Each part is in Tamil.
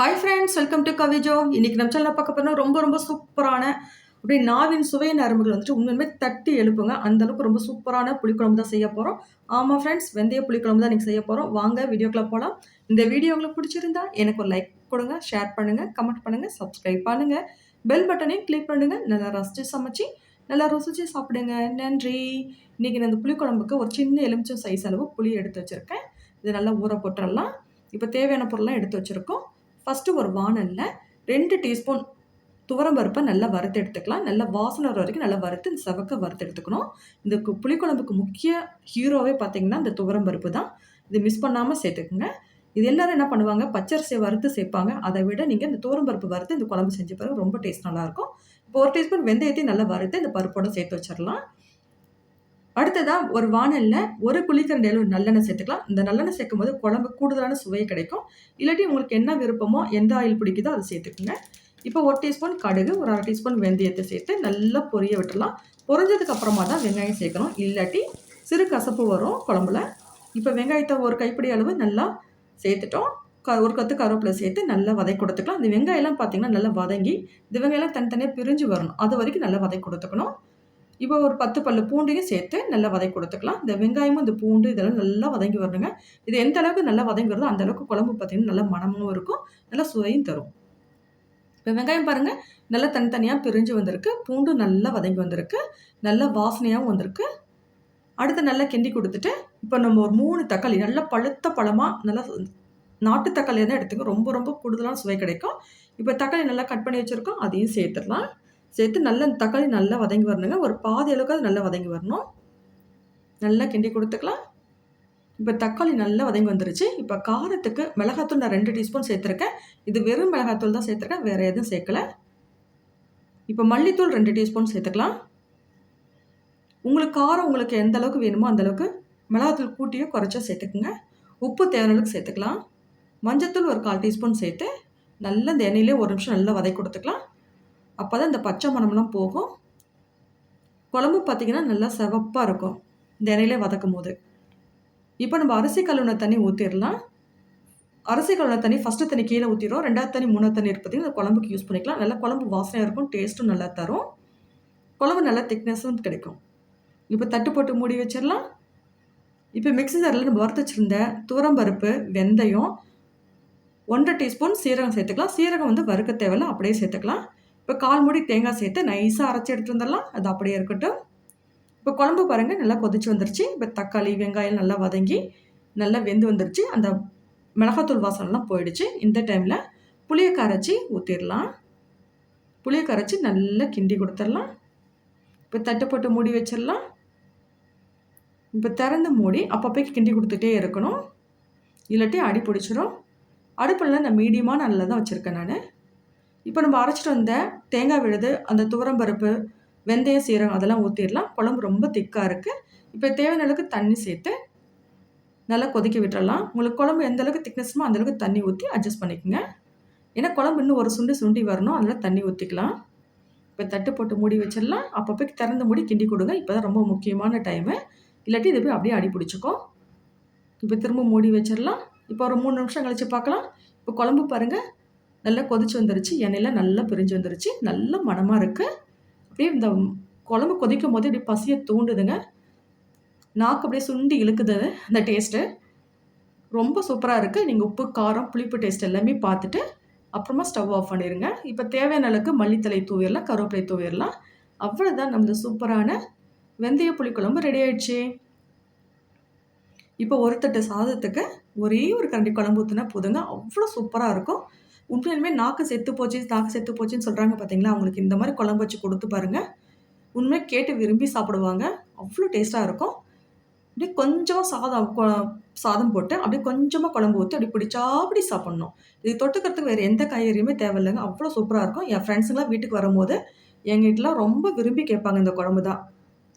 ஹாய் ஃப்ரெண்ட்ஸ் வெல்கம் டு கவிஜோ இன்னைக்கு நம்ம சேனலில் பார்க்க போனால் ரொம்ப ரொம்ப சூப்பரான அப்படி நாவின் சுவை நரம்புகள் வந்துட்டு உண்மையுமே தட்டி எழுப்புங்க. அந்தளவுக்கு ரொம்ப சூப்பரான புளிக்குழம்பு தான் செய்ய போகிறோம் ஆமாம் ஃப்ரெண்ட்ஸ் வெந்தய புளிக்குழம்பு தான் இன்றைக்கி செய்ய போகிறோம் வாங்க வீடியோக்குள்ளே போகலாம் இந்த வீடியோ உங்களுக்கு பிடிச்சிருந்தா எனக்கு ஒரு லைக் கொடுங்க ஷேர் பண்ணுங்கள் கமெண்ட் பண்ணுங்கள் சப்ஸ்கிரைப் பண்ணுங்கள் பெல் பட்டனையும் கிளிக் பண்ணுங்கள் நல்லா ரசித்து சமைச்சு நல்லா ருசிச்சு சாப்பிடுங்க. நன்றி. இன்றைக்கி நான் இந்த புளிக்குழம்புக்கு ஒரு சின்ன எலுமிச்சம் சைஸ் அளவு புளி எடுத்து வச்சுருக்கேன். இது நல்லா ஊற போட்டுடலாம் இப்போ தேவையான பொருள்லாம் எடுத்து வச்சுருக்கோம். ஃபஸ்ட்டு ஒரு வானலில் ரெண்டு டீஸ்பூன் துவரம்பருப்பை நல்லா வறுத்து எடுத்துக்கலாம். நல்லா வாசனை வர வரைக்கும் நல்லா வறுத்து இந்த செவக்க வறுத்து எடுத்துக்கணும். இந்த புளிக்குழம்புக்கு முக்கிய ஹீரோவே பார்த்தீங்கன்னா இந்த துவரம்பருப்பு தான். இது மிஸ் பண்ணாமல் சேர்த்துக்குங்க. இது எல்லோரும் என்ன பண்ணுவாங்க? பச்சரிசியை வறுத்து சேர்ப்பாங்க. அதை விட நீங்கள் இந்த துவரம்பருப்பு வறுத்து இந்த குழம்பு செஞ்ச பிறகு ரொம்ப டேஸ்ட் நல்லாயிருக்கும் இப்போ ஒரு டீஸ்பூன் வெந்தயத்தையும் நல்லா வறுத்து இந்த பருப்போடு சேர்த்து வச்சிடலாம். அடுத்ததாக ஒரு வானலில் ஒரு குளிக்கரண்டி ஒரு நல்லெண்ணெய் சேர்த்துக்கலாம். இந்த நல்லெண்ணெய் சேர்க்கும் போது குழம்பு கூடுதலான சுவை கிடைக்கும். இல்லாட்டி உங்களுக்கு என்ன விருப்பமோ எந்த ஆயில் பிடிக்குதோ அதை சேர்த்துக்குங்க. இப்போ ஒரு டீஸ்பூன் கடுகு ஒரு அரை டீஸ்பூன் வெந்தயத்தை சேர்த்து நல்லா பொரிய விட்டுடலாம். பொரிஞ்சதுக்கு அப்புறமா தான் வெங்காயம் சேர்க்கணும். இல்லாட்டி சிறு கசப்பு வரும் குழம்புல. இப்போ வெங்காயத்தை ஒரு கைப்பிடி அளவு நல்லா சேர்த்துட்டோம். க ஒரு கத்து கருவேப்பிலை சேர்த்து நல்லா வதை கொடுத்துக்கலாம். இந்த வெங்காயம்லாம் பார்த்தீங்கன்னா நல்லா வதங்கி இந்த வெங்காயம்லாம் தனித்தனியாக பிரிஞ்சு வரணும். அது வரைக்கும் நல்லா வதை கொடுத்துக்கணும். இப்போ ஒரு பத்து பல்லு பூண்டையும் சேர்த்து நல்லா வதக்கி கொடுத்துக்கலாம். இந்த வெங்காயமும் இந்த பூண்டு இதெல்லாம் நல்லா வதங்கி வரணுங்க. இது எந்த அளவுக்கு நல்லா வதங்கி வருதோ அந்த அளவுக்கு குழம்பு பார்த்தீங்கன்னா நல்லா மனமும் இருக்கும் நல்லா சுவையும் தரும். இப்போ வெங்காயம் பாருங்கள் நல்லா தனித்தனியாக பிரிஞ்சு வந்திருக்கு. பூண்டு நல்லா வதங்கி வந்திருக்கு நல்லா வாசனையாகவும் வந்திருக்கு. அடுத்து நல்லா கிண்டி கொடுத்துட்டு இப்போ நம்ம ஒரு மூணு தக்காளி நல்லா பழுத்த பழமாக நல்லா நாட்டு தக்காளியாக தான் எடுத்துக்கோ ரொம்ப ரொம்ப கூடுதலான சுவை கிடைக்கும். இப்போ தக்காளி நல்லா கட் பண்ணி வச்சுருக்கோம் அதையும் சேர்த்துடலாம். சேர்த்து நல்ல தக்காளி நல்லா வதங்கி வரணுங்க. ஒரு பாதி அளவுக்கு அது நல்லா வதங்கி வரணும். நல்லா கிண்டி கொடுத்துக்கலாம். இப்போ தக்காளி நல்லா வதங்கி வந்துருச்சு. இப்போ காரத்துக்கு மிளகாத்தூள் நான் ரெண்டு டீஸ்பூன் சேர்த்துருக்கேன். இது வெறும் மிளகாத்தூள் தான் சேர்த்துருக்கேன். வேறு எதுவும் சேர்க்கலை. இப்போ மல்லித்தூள் ரெண்டு டீஸ்பூன் சேர்த்துக்கலாம். உங்களுக்கு காரம் உங்களுக்கு எந்த அளவுக்கு வேணுமோ அந்தளவுக்கு மிளகாத்தூள் கூட்டியோ குறைச்சோ சேர்த்துக்குங்க. உப்பு தேவையான அளவுக்கு சேர்த்துக்கலாம். மஞ்சத்தூள் ஒரு கால் டீஸ்பூன் சேர்த்து நல்லா இந்த எண்ணெயிலே ஒரு நிமிஷம் நல்லா வதக்கி கொடுத்துக்கலாம். அப்போ தான் இந்த பச்சை மணம்லாம் போகும். குழம்பு பார்த்திங்கன்னா நல்லா சிவப்பாக இருக்கும். இந்த இலையிலே வதக்கும் போது இப்போ நம்ம அரிசி கழுவின தண்ணி ஊற்றிடலாம் அரிசி கழுவுன தண்ணி ஃபஸ்ட்டு தண்ணி கீழே ஊற்றிடும் ரெண்டாவது தண்ணி மூணாவது தண்ணி இருப்பதையும் இந்த குழம்புக்கு யூஸ் பண்ணிக்கலாம். நல்லா குழம்பு வாசனையாக இருக்கும் டேஸ்ட்டும் நல்லா தரும். குழம்பு நல்லா திக்னஸும் கிடைக்கும். இப்போ தட்டு போட்டு மூடி வச்சிடலாம் இப்போ மிக்சி ஜாரில் நம்ம வறுத்து வச்சுருந்த துவரம்பருப்பு வெந்தயம் ஒன்றரை டீஸ்பூன் சீரகம் சேர்த்துக்கலாம். சீரகம் வந்து வறுக்க தேவையில்ல அப்படியே சேர்த்துக்கலாம். இப்போ கால் மூடி தேங்காய் சேர்த்து நைஸாக அரைச்சி எடுத்துகிட்டு வந்துடலாம். அது அப்படியே இருக்கட்டும். இப்போ குழம்பு பாருங்கள் நல்லா கொதிச்சு வந்துருச்சு. இப்போ தக்காளி வெங்காயம் நல்லா வதங்கி நல்லா வெந்து வந்துருச்சு. அந்த மிளகாத்தூள் வாசனெலாம் போயிடுச்சு. இந்த டைமில் புளியை கரைச்சி ஊற்றிடலாம் புளியை கரைச்சி நல்லா கிண்டி கொடுத்துடலாம். இப்போ தட்டு போட்டு மூடி வச்சிடலாம். இப்போ திறந்து மூடி அப்பப்போக்கு கிண்டி கொடுத்துட்டே இருக்கணும். இல்லாட்டி அடி பிடிச்சிரும். அடுப்பில் நான் மீடியமாக நல்லா தான் வச்சுருக்கேன் நான். இப்போ நம்ம அரைச்சிட்டு வந்த தேங்காய் விழுது அந்த துவரம்பருப்பு வெந்தயம் சீரகம் அதெல்லாம் ஊற்றிடலாம் குழம்பு ரொம்ப திக்காக இருக்குது இப்போ தேவையான அளவுக்கு தண்ணி சேர்த்து நல்லா கொதிக்க விட்டுறலாம். உங்களுக்கு குழம்பு எந்த அளவுக்கு திக்னஸ்மோ அந்தளவுக்கு தண்ணி ஊற்றி அட்ஜஸ்ட் பண்ணிக்கோங்க. ஏன்னா குழம்பு இன்னும் ஒரு சுண்டி சுண்டி வரணும். அதனால் தண்ணி ஊற்றிக்கலாம் இப்போ தட்டு போட்டு மூடி வச்சிடலாம். அப்பப்போ திறந்து மூடி கிண்டி கொடுங்க. இப்போ தான் ரொம்ப முக்கியமான டைமு இல்லாட்டி இது போய் அப்படியே அடி பிடிச்சிக்கும். இப்போ திரும்ப மூடி வச்சிடலாம். இப்போ ஒரு மூணு நிமிஷம் கழித்து பார்க்கலாம். இப்போ குழம்பு பாருங்கள் நல்லா கொதிச்சு வந்துருச்சு. எண்ணெயெல்லாம் நல்லா பிரிஞ்சு வந்துருச்சு. நல்ல மனமாக இருக்குது அப்படியே இந்த குழம்பு கொதிக்கும் போது இப்படி பசியை தூண்டுதுங்க. நாக்கு அப்படியே சுண்டி இழுக்குது அந்த டேஸ்ட்டு ரொம்ப சூப்பராக இருக்குது நீங்கள் உப்பு காரம் புளிப்பு டேஸ்ட் எல்லாமே பார்த்துட்டு அப்புறமா ஸ்டவ் ஆஃப் பண்ணிடுங்க இப்போ தேவையான அளவுக்கு மல்லித்தலை தூவிடலாம் கருவேப்பிலை தூவிடலாம் அவ்வளோதான் நம்மளது சூப்பரான வெந்தய புளிக்குழம்பு ரெடி ஆயிடுச்சு. இப்போ ஒரு தட்டு சாதத்துக்கு ஒரே ஒரு கரண்டி குழம்பு ஊற்றுனா போதுங்க. அவ்வளோ சூப்பராக இருக்கும். உண்மையிலுமே நாக்கு செத்து போச்சு நாக்கு செத்து போச்சுன்னு சொல்கிறாங்க பார்த்தீங்களா அவங்களுக்கு இந்த மாதிரி குழம்பு வச்சு கொடுத்து பாருங்கள் உண்மையாக கேட்டு விரும்பி சாப்பிடுவாங்க. அவ்வளோ டேஸ்ட்டாக இருக்கும். அப்படியே கொஞ்சமாக சாதம் சாதம் போட்டு அப்படியே கொஞ்சமாக குழம்பு ஊற்றி அப்படி பிடிச்சா அப்படி சாப்பிட்ணும். இது தொட்டுக்கிறதுக்கு வேறு எந்த காய்கறியுமே தேவையில்லைங்க. அவ்வளோ சூப்பராக இருக்கும். என் ஃப்ரெண்ட்ஸுங்களாம் வீட்டுக்கு வரும்போது எங்கள் வீட்டிலாம் ரொம்ப விரும்பி கேட்பாங்க இந்த குழம்பு தான்.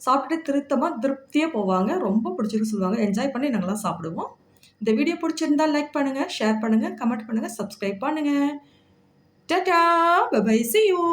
சாப்பிட்டுட்டு திருத்தமாக திருப்தியாக போவாங்க. ரொம்ப பிடிச்சிருக்கு சொல்லுவாங்க. என்ஜாய் பண்ணி நாங்களாம் சாப்பிடுவோம். இந்த வீடியோ பிடிச்சிருந்தா லைக் பண்ணுங்கள் ஷேர் பண்ணுங்கள் கமெண்ட் பண்ணுங்கள் சப்ஸ்கிரைப் பண்ணுங்கள் டாடா பபை சி யூ